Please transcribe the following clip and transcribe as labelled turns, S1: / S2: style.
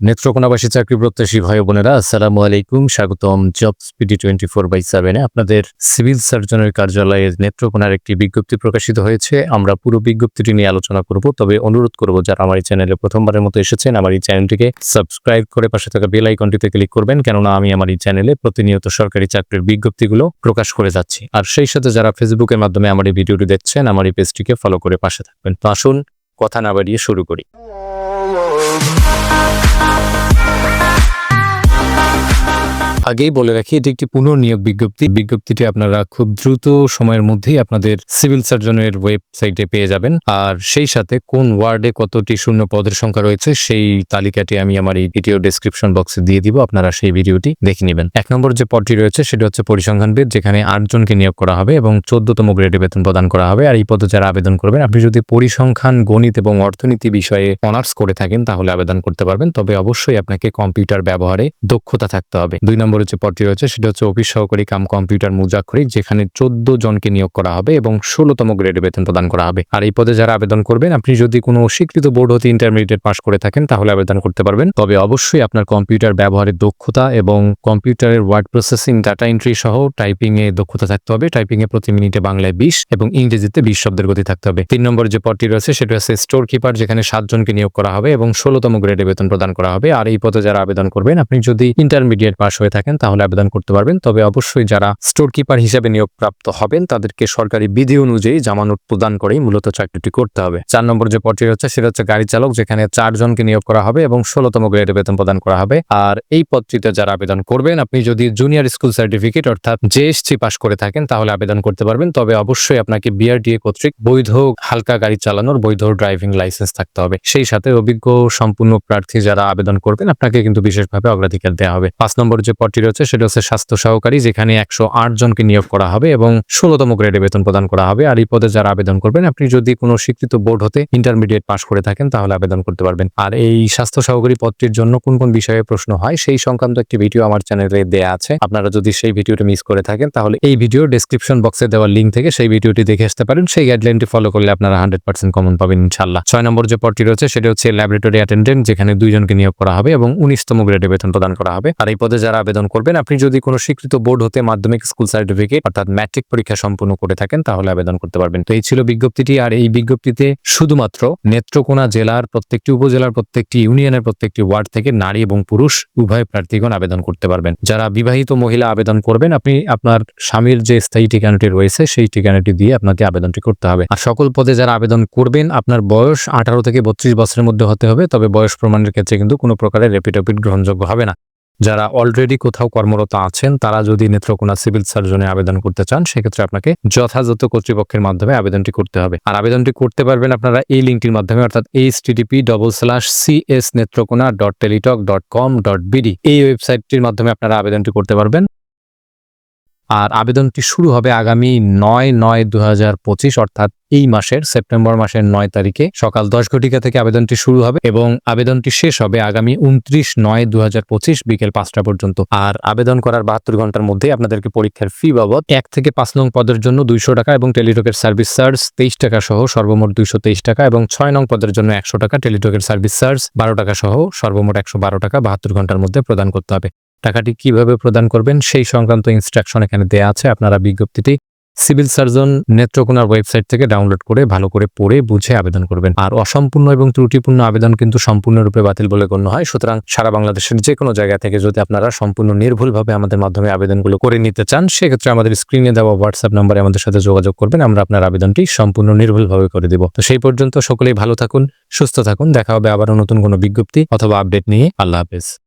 S1: নেত্রকোনাবাসী চাকরি প্রত্যাশী ভাই বোনেরা, আসসালামু আলাইকুম। স্বাগতম job speedy twenty four by সেভেনে আপনাদের সিভিল সার্জনের কার্যালয়ে নেত্রকোনার একটি বিজ্ঞপ্তি প্রকাশিত হয়েছে। আমরা পুরো বিজ্ঞপ্তিটি নিয়ে আলোচনা করব, তবে অনুরোধ করব, যারা আমার এই চ্যানেলে প্রথমবারের মতো এসেছেন, আমার এই চ্যানেলটিকে সাবস্ক্রাইব করে পাশে থাকা বেল আইকনটিতে ক্লিক করবেন, কেননা আমি আমার এই চ্যানেলে প্রতিনিয়ত সরকারি চাকরির বিজ্ঞপ্তিগুলো প্রকাশ করে যাচ্ছি। আর সেই সাথে যারা ফেসবুকের মাধ্যমে আমার এই ভিডিওটি দেখছেন, আমার এই পেজটিকে ফলো করে পাশে থাকবেন। তো আসুন, কথা না বাড়িয়ে শুরু করি। আগেই বলে রাখি, এটি একটি পুনর্নিয়োগ বিজ্ঞপ্তি। বিজ্ঞপ্তিটি আপনারা খুব দ্রুত সময়ের মধ্যেই আপনাদের সিভিল সার্জনের ওয়েবসাইটে পেয়ে যাবেন। আর সেই সাথে কোন ওয়ার্ডে কতটি শূন্য পদের সংখ্যা রয়েছে, সেই তালিকাটি আমি আমার এই ভিডিও ডেসক্রিপশন বক্সে দিয়ে দিব, আপনারা সেই ভিডিওটি দেখে নেবেন। এক নম্বর যে পদটি রয়েছে, সেটা হচ্ছে পরিসংখ্যানবিদ যেখানে আটজনকে নিয়োগ করা হবে এবং চোদ্দতম গ্রেডে বেতন প্রদান করা হবে। আর এই পদে যারা আবেদন করবেন, আপনি যদি পরিসংখ্যান, গণিত এবং অর্থনীতি বিষয়ে অনার্স করে থাকেন, তাহলে আবেদন করতে পারবেন। তবে অবশ্যই আপনাকে কম্পিউটার ব্যবহারে দক্ষতা থাকতে হবে। দুই নম্বর যে পদটি রয়েছে, সেটা হচ্ছে অফিস সহকারী কাম কম্পিউটার মুজাক্ষরিক যেখানে চোদ্দ জনকে নিয়োগ করা হবে এবং ষোলোতম গ্রেডে বেতন প্রদান করা হবে। আর এই পদে যারা আবেদন করবেন, আপনি যদি কোনো স্বীকৃত বোর্ড হতে ইন্টারমিডিয়েট পাশ করে থাকেন, তাহলে আবেদন করতে পারবেন। তবে অবশ্যই আপনার কম্পিউটার ব্যবহারের দক্ষতা এবং কম্পিউটারের ওয়ার্ড প্রসেসিং, ডাটা এন্ট্রি সহ টাইপিং এ দক্ষতা থাকতে হবে। টাইপিং এ প্রতি মিনিটে বাংলায় বিশ এবং ইংরেজিতে বিশ শব্দের গতি থাকতে হবে। তিন নম্বর যে পদটি রয়েছে, সেটা হচ্ছে স্টোর কিপার যেখানে সাতজনকে নিয়োগ করা হবে এবং ষোলোতম গ্রেডে বেতন প্রদান করা হবে। আর এই পদে যারা আবেদন করবেন, আপনি যদি ইন্টারমিডিয়েট পাশ হয়ে থাকেন তাহলে আবেদন করতে পারবেন। তবে অবশ্যই যারা স্টোর কিপার হিসেবে নিয়োগপ্রাপ্ত হবেন, তাদেরকে সরকারি বিধি অনুযায়ী জামানত প্রদান করেই মূলত চাকরিটি করতে হবে। চার নম্বর যে পদটি হচ্ছে সেটা হচ্ছে গাড়ি চালক, যেখানে চারজনকে নিয়োগ করা হবে এবং ষোলতম গ্রেডে বেতন প্রদান করা হবে। আর এই পদটিতে যারা আবেদন করবেন, আপনি যদি জুনিয়র স্কুল সার্টিফিকেট অর্থাৎ জেএসসি পাস করে থাকেন, তাহলে আবেদন করতে পারবেন। তবে অবশ্যই আপনাকে বিআরডিএ কর্তৃক বৈধ হালকা গাড়ি চালানোর বৈধ ড্রাইভিং লাইসেন্স থাকতে হবে। সেই সাথে অভিজ্ঞ সম্পূর্ণ প্রার্থী যারা আবেদন করবেন, আপনাকে কিন্তু বিশেষভাবে অগ্রাধিকার দেওয়া হবে। পাঁচ নম্বর যে পদটি রয়েছে, সেটা হচ্ছে স্বাস্থ্য সহকারী, যেখানে একশো আট জনকে নিয়োগ করা হবে এবং ষোলোতম গ্রেডে বেতন প্রদান করা হবে। আর এই পদে যারা আবেদন করবেন, আপনি যদি কোনো স্বীকৃত বোর্ড হতে ইন্টারমিডিয়েট পাস করে থাকেন, তাহলে আবেদন করতে পারবেন। আর এই স্বাস্থ্য সহকারী পদটির জন্য কোন কোন বিষয়ে প্রশ্ন হয়, সেই সংক্রান্ত একটি ভিডিও আমার চ্যানেলে দেয়া আছে। আপনারা যদি সেই ভিডিওটি মিস করে থাকেন, তাহলে এই ভিডিও ডেসক্রিপশন বক্সে দেওয়া লিঙ্ক থেকে সেই ভিডিওটি দেখে আসতে পারেন। সেই গাইডলাইনটি ফলো করলে আপনারা হান্ড্রেড পার্সেন্ট কমন পাবেন ইনশাল্লাহ ছয় নম্বর যে পদটি রয়েছে, সেটা হচ্ছে ল্যাবরেটরি অ্যাটেন্ডেন্ট যেখানে দুইজনকে নিয়োগ করা হবে এবং উনিশতম গ্রেডে বেতন প্রদান করা হবে। আর এই পদে যারা আবেদন করবেন। আপনি যদি কোনো স্বীকৃত বোর্ড হতে মাধ্যমিক স্কুল সার্টিফিকেট অর্থাৎ ম্যাট্রিক পরীক্ষা সম্পূর্ণ করে থাকেন, তাহলে আবেদন করতে পারবেন। তো এই ছিল বিজ্ঞপ্তিটি, আর এই বিজ্ঞপ্তিতে শুধুমাত্র নেত্রকোনা জেলার প্রত্যেকটি উপজেলার প্রত্যেকটি ইউনিয়নের প্রত্যেকটি ওয়ার্ড থেকে নারী এবং পুরুষ উভয় প্রার্থীগণ আবেদন করতে পারবেন। যারা বিবাহিত মহিলা আবেদন করবেন, আপনি আপনার স্বামীর যে স্থায়ী ঠিকানাটি রয়েছে, সেই ঠিকানাটি দিয়ে আপনাকে আবেদনটি করতে হবে। আর সকল পদে যারা আবেদন করবেন, আপনার বয়স আঠারো থেকে বত্রিশ বছরের মধ্যে হতে হবে, তবে বয়স প্রমাণের ক্ষেত্রে কিন্তু কোনো প্রকারের রেপিটোপিড গ্রহণযোগ্য হবে না। যারা অলরেডি কোথাও কর্মরত আছেন, তারা যদি নেত্রকোনা সিভিল সার্জনে আবেদন করতে চান, সেক্ষেত্রে আপনাকে যথাযথ কর্তৃপক্ষের মাধ্যমে আবেদনটি করতে হবে। আর আবেদনটি করতে পারবেন আপনারা এই লিঙ্কটির মাধ্যমে, অর্থাৎ http double slash C S Netrokona dot teletalk dot com dot BD এই ওয়েবসাইটটির মাধ্যমে আপনারা আবেদনটি করতে পারবেন। আর আবেদনটি শুরু হবে আগামী নয় নয় দু হাজার পঁচিশ, অর্থাৎ এই মাসের সেপ্টেম্বর মাসের নয় তারিখে সকাল দশ ঘটিকা থেকে আবেদনটি শুরু হবে এবং আবেদনটি শেষ হবে আগামী উনত্রিশ নয় দু বিকেল পাঁচটা পর্যন্ত। আর আবেদন করার বাহাত্তর ঘণ্টার মধ্যে আপনাদেরকে পরীক্ষার ফি বাবদ এক থেকে পাঁচ নং পদের জন্য দুইশো টাকা এবং টেলিটকের সার্ভিস চার্জ তেইশ টাকা সহ সর্বমোট দুইশো তেইশ টাকা এবং ছয় নং পদের জন্য একশো টাকা, টেলিটকের সার্ভিস চার্জ বারো টাকা সহ সর্বমোট একশো বারো টাকা বাহাত্তর ঘণ্টার মধ্যে প্রদান করতে হবে। টাকাটি কীভাবে প্রদান করবেন সেই সংক্রান্ত ইনস্ট্রাকশন এখানে দেয়া আছে। আপনারা বিজ্ঞপ্তিটি সিভিল সার্জন নেত্রকোনার ওয়েবসাইট থেকে ডাউনলোড করে ভালো করে পড়ে বুঝে আবেদন করবেন। আর অসম্পূর্ণ এবং ত্রুটিপূর্ণ আবেদন কিন্তু সম্পূর্ণরূপে বাতিল বলে গণ্য হয়। সুতরাং সারা বাংলাদেশের যে কোনো জায়গা থেকে যদি আপনারা সম্পূর্ণ নির্ভুলভাবে আমাদের মাধ্যমে আবেদনগুলো করে নিতে চান, সেক্ষেত্রে আমাদের স্ক্রিনে দেওয়া হোয়াটসঅ্যাপ নাম্বারে আমাদের সাথে যোগাযোগ করবেন। আমরা আপনার আবেদনটি সম্পূর্ণ নির্ভুলভাবে করে দিব। তো সেই পর্যন্ত সকলেই ভালো থাকুন, সুস্থ থাকুন। দেখা হবে আবারও নতুন কোনো বিজ্ঞপ্তি অথবা আপডেট নিয়ে। আল্লাহ হাফেজ।